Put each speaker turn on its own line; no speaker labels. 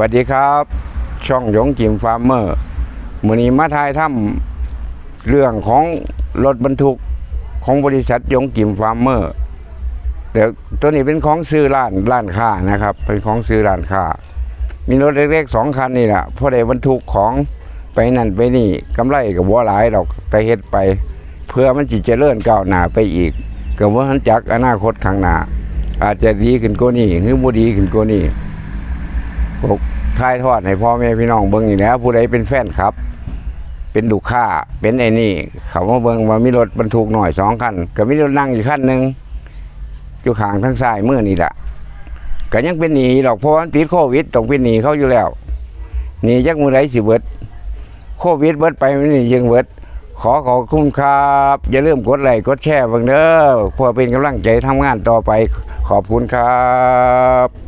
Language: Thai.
สวัสดีครับ ช่องหยงจิมฟาร์มเมอร์มือนี้มาทายถ้ำเรื่องของรถบรรทุกของบริษัทหยงจิมฟาร์มเมอร์แต่ตัวนี้เป็นของซื้อร้านร้านค้านะครับ เป็นของซื้อร้านค้ามีรถเล็กๆสองคันนี่แหละพอได้บรรทุกของไปนั่นไปนี่กำไรกับวัวหลายดอกแต่เฮ็ดไป เพื่อมันจิเจริญก้าวหน้าไปอีกกับว่าหันจักอนาคตข้างหน้าอาจจะดีขึ้นกว่านี้หรือบ่ดีขึ้นกว่านี้ กทายทอดให้พ่อแม่พี่น้องเบิ่งอีกแล้ว ผู้ใดเป็นแฟนครับ เป็นลูกค้าเป็นไอ้นี่ เขามาเบิ่งว่ามีรถบรรทุกหน่อยสองคันก็มีรถนั่งอีกคันหนึ่งอยู่ข้างทางซ้ายเมื่อนี่แหละก็ยังเป็นหนีดอกเพราะว่ามันติดโควิดต้องเป็นหนีเขาอยู่แล้วหนีจักมือไรสิเบิดโควิดเบิดไปมันนี่ยังเบิด ขอขอบคุณครับ อย่าลืมกดไลค์กดแชร์เบังเด้อเพื่อเป็นกำลังใจทำงานต่อไปขอบคุณครับ